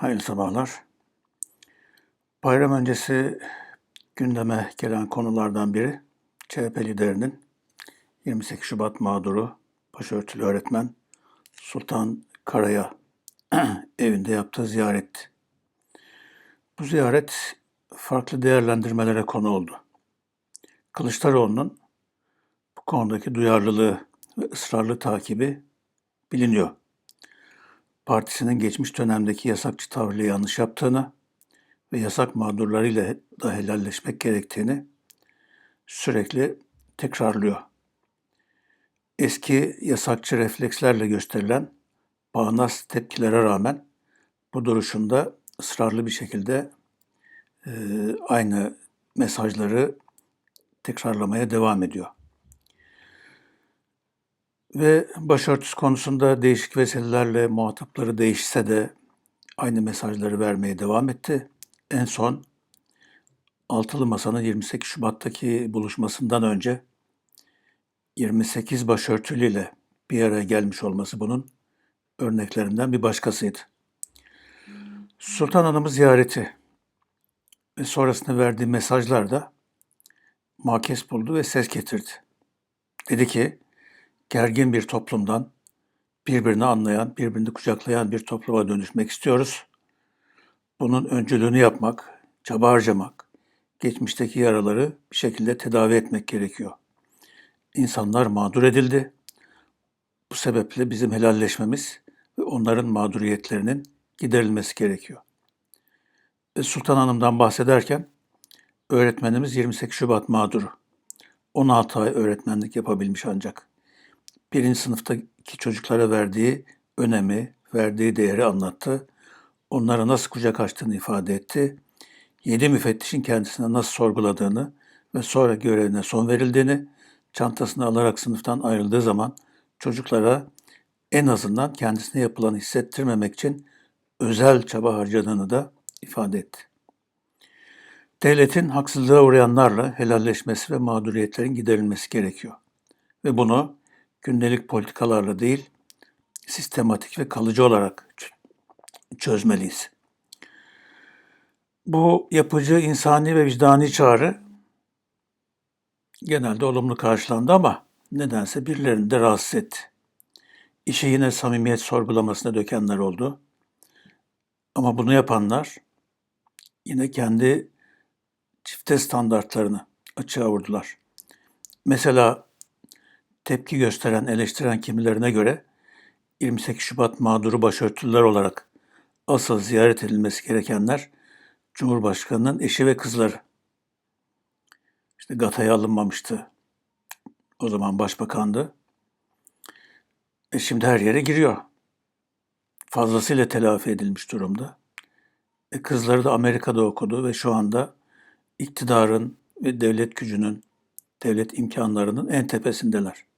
Hayırlı sabahlar. Bayram öncesi gündeme gelen konulardan biri CHP liderinin 28 Şubat mağduru başörtülü öğretmen Sultan Kara'ya evinde yaptığı ziyaret. Bu ziyaret farklı değerlendirmelere konu oldu. Kılıçdaroğlu'nun bu konudaki duyarlılığı ve ısrarlı takibi biliniyor. Partisinin geçmiş dönemdeki yasakçı tavırla yanlış yaptığını ve yasak mağdurlarıyla da helalleşmek gerektiğini sürekli tekrarlıyor. Eski yasakçı reflekslerle gösterilen bağnaz tepkilere rağmen bu duruşunda ısrarlı bir şekilde e, aynı mesajları tekrarlamaya devam ediyor. Ve başörtüsü konusunda değişik vesilelerle muhatapları değişse de aynı mesajları vermeye devam etti. En son Altılı Masa'nın 28 Şubat'taki buluşmasından önce 28 başörtülüyle bir araya gelmiş olması bunun örneklerinden bir başkasıydı. Sultan Hanım'ı ziyareti ve sonrasında verdiği mesajlar da makes buldu ve ses getirdi. Dedi ki, gergin bir toplumdan birbirini anlayan, birbirini kucaklayan bir topluma dönüşmek istiyoruz. Bunun öncülüğünü yapmak, çaba harcamak, geçmişteki yaraları bir şekilde tedavi etmek gerekiyor. İnsanlar mağdur edildi. Bu sebeple bizim helalleşmemiz ve onların mağduriyetlerinin giderilmesi gerekiyor. Sultan Hanım'dan bahsederken öğretmenimiz 28 Şubat mağduru. 16 ay öğretmenlik yapabilmiş ancak. Birinci sınıftaki çocuklara verdiği önemi, verdiği değeri anlattı. Onlara nasıl kucak açtığını ifade etti. Yedi müfettişin kendisine nasıl sorguladığını ve sonra görevine son verildiğini, çantasını alarak sınıftan ayrıldığı zaman çocuklara en azından kendisine yapılanı hissettirmemek için özel çaba harcadığını da ifade etti. Devletin haksızlığa uğrayanlarla helalleşmesi ve mağduriyetlerin giderilmesi gerekiyor. Ve bunu gündelik politikalarla değil, sistematik ve kalıcı olarak çözmeliyiz. Bu yapıcı insani ve vicdani çağrı genelde olumlu karşılandı ama nedense birilerini de rahatsız etti. İşi yine samimiyet sorgulamasına dökenler oldu. Ama bunu yapanlar yine kendi çifte standartlarını açığa vurdular. Mesela tepki gösteren, eleştiren kimilerine göre 28 Şubat mağduru başörtülüler olarak asıl ziyaret edilmesi gerekenler Cumhurbaşkanı'nın eşi ve kızları. İşte Gata'ya alınmamıştı. O zaman başbakandı. E şimdi her yere giriyor. Fazlasıyla telafi edilmiş durumda. E kızları da Amerika'da okudu ve şu anda iktidarın ve devlet gücünün, devlet imkanlarının en tepesindeler.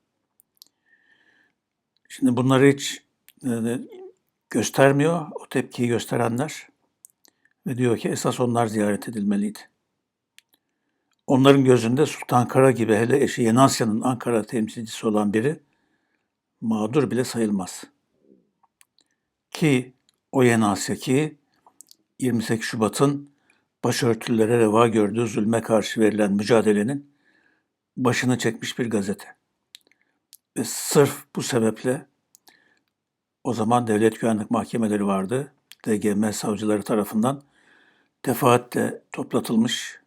Şimdi bunları hiç e, göstermiyor o tepkiyi gösterenler ve diyor ki esas onlar ziyaret edilmeliydi. Onların gözünde Sultan Kara gibi hele eşi Yenasya'nın Ankara temsilcisi olan biri mağdur bile sayılmaz. Ki o Yenasya ki 28 Şubat'ın başörtülere reva gördüğü zulme karşı verilen mücadelenin başını çekmiş bir gazete. Ve sırf bu sebeple o zaman devlet güvenlik mahkemeleri vardı. DGM savcıları tarafından defaatle toplatılmış,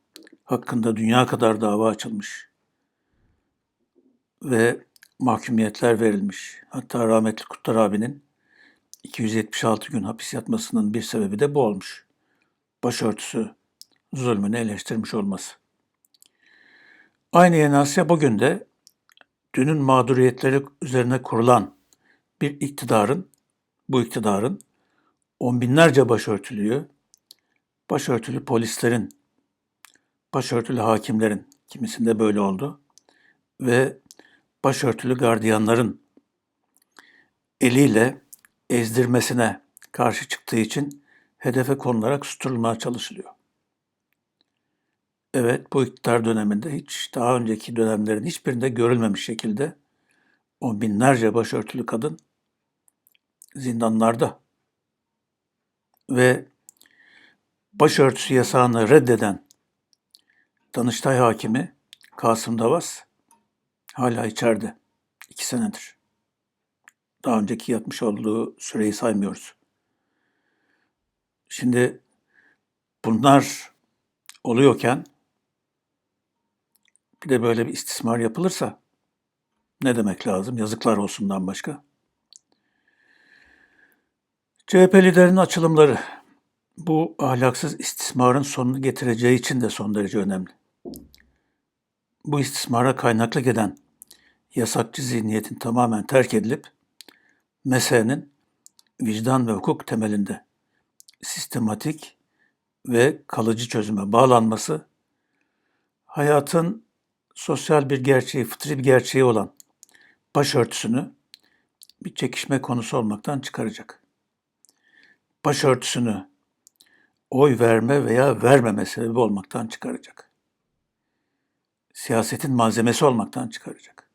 hakkında dünya kadar dava açılmış ve mahkumiyetler verilmiş. Hatta rahmetli Kutlar abinin 276 gün hapis yatmasının bir sebebi de bu olmuş. Başörtüsü zulmünü eleştirmiş olması. Aynı Yenasya bugün de dünün mağduriyetleri üzerine kurulan bir iktidarın, bu iktidarın on binlerce başörtülüyü, başörtülü polislerin, başörtülü hakimlerin, kimisinde böyle oldu, ve başörtülü gardiyanların eliyle ezdirmesine karşı çıktığı için hedefe konularak susturulmaya çalışılıyor. Evet, bu iktidar döneminde hiç daha önceki dönemlerin hiçbirinde görülmemiş şekilde on binlerce başörtülü kadın zindanlarda. ve başörtüsü yasağını reddeden Danıştay Hakimi Kasım Davas hala içeride. iki senedir. Daha önceki yatmış olduğu süreyi saymıyoruz. Şimdi bunlar oluyorken bir de böyle bir istismar yapılırsa ne demek lazım? Yazıklar olsundan başka. CHP liderinin açılımları bu ahlaksız istismarın sonunu getireceği için de son derece önemli. Bu istismara kaynaklık eden yasakçı zihniyetin tamamen terk edilip meselenin vicdan ve hukuk temelinde sistematik ve kalıcı çözüme bağlanması hayatın sosyal bir gerçeği, fıtri bir gerçeği olan başörtüsünü bir çekişme konusu olmaktan çıkaracak. Başörtüsünü oy verme veya vermeme sebebi olmaktan çıkaracak. Siyasetin malzemesi olmaktan çıkaracak.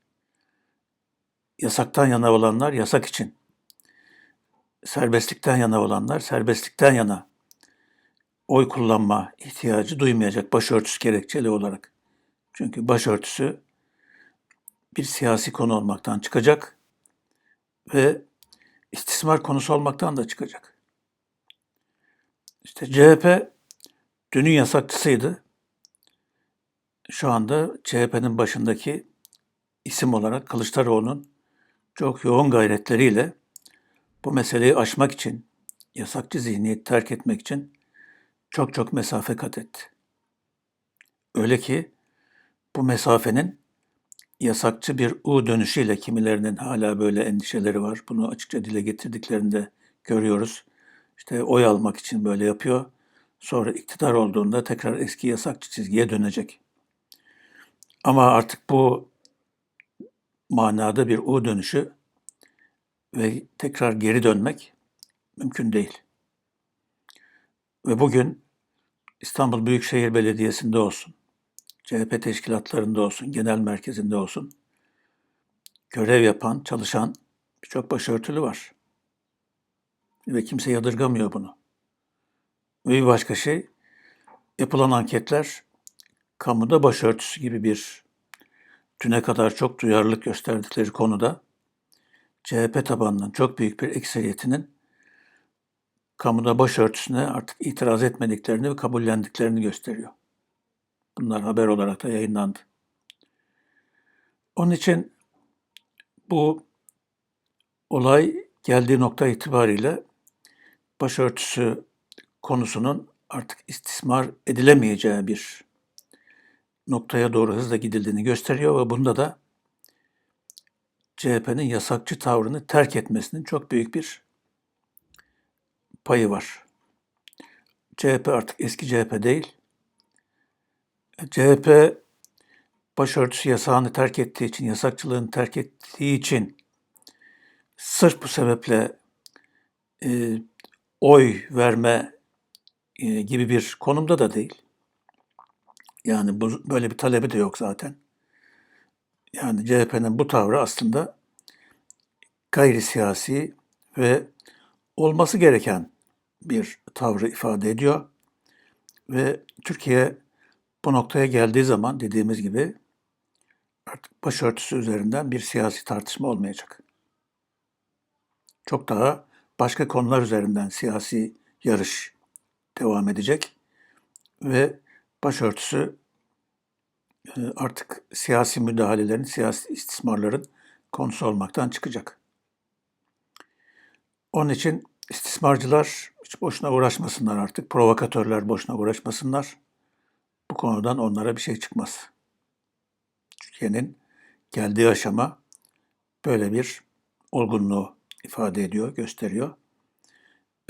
Yasaktan yana olanlar yasak için, serbestlikten yana olanlar serbestlikten yana oy kullanma ihtiyacı duymayacak başörtüsü gerekçeli olarak. Çünkü başörtüsü bir siyasi konu olmaktan çıkacak ve istismar konusu olmaktan da çıkacak. İşte CHP dünün yasakçısıydı. Şu anda CHP'nin başındaki isim olarak Kılıçdaroğlu'nun çok yoğun gayretleriyle bu meseleyi aşmak için, yasakçı zihniyeti terk etmek için çok çok mesafe kat etti. Öyle ki bu mesafenin yasakçı bir U dönüşüyle kimilerinin hala böyle endişeleri var. Bunu açıkça dile getirdiklerinde görüyoruz. İşte oy almak için böyle yapıyor. Sonra iktidar olduğunda tekrar eski yasakçı çizgiye dönecek. Ama artık bu manada bir U dönüşü ve tekrar geri dönmek mümkün değil. Ve bugün İstanbul Büyükşehir Belediyesi'nde olsun, CHP teşkilatlarında olsun, genel merkezinde olsun görev yapan, çalışan birçok başörtülü var. Ve kimse yadırgamıyor bunu. Ve bir başka şey, yapılan anketler kamuda başörtüsü gibi bir düne kadar çok duyarlılık gösterdikleri konuda CHP tabanının çok büyük bir ekseriyetinin kamuda başörtüsüne artık itiraz etmediklerini ve kabullendiklerini gösteriyor. Bunlar haber olarak da yayınlandı. Onun için bu olay geldiği nokta itibariyle başörtüsü konusunun artık istismar edilemeyeceği bir noktaya doğru hızla gidildiğini gösteriyor ve bunda da CHP'nin yasakçı tavrını terk etmesinin çok büyük bir payı var. CHP artık eski CHP değil. CHP başörtüsü yasağını terk ettiği için, yasakçılığını terk ettiği için sırf bu sebeple e, oy verme e, gibi bir konumda da değil. Yani bu, böyle bir talebi de yok zaten. Yani CHP'nin bu tavrı aslında gayri siyasi ve olması gereken bir tavrı ifade ediyor. Ve Türkiye bu noktaya geldiği zaman dediğimiz gibi artık başörtüsü üzerinden bir siyasi tartışma olmayacak. Çok daha başka konular üzerinden siyasi yarış devam edecek ve başörtüsü e, artık siyasi müdahalelerin, siyasi istismarların konusu olmaktan çıkacak. Onun için istismarcılar hiç boşuna uğraşmasınlar artık. Provokatörler boşuna uğraşmasınlar. Bu konudan onlara bir şey çıkmaz. Türkiye'nin geldiği aşama böyle bir olgunluğu ifade ediyor, gösteriyor.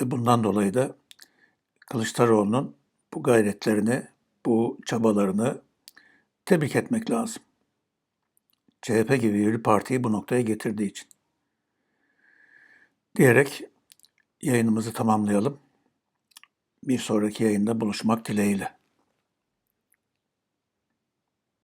Ve bundan dolayı da Kılıçdaroğlu'nun bu gayretlerini, bu çabalarını tebrik etmek lazım. CHP gibi bir partiyi bu noktaya getirdiği için. Diyerek yayınımızı tamamlayalım. Bir sonraki yayında buluşmak dileğiyle.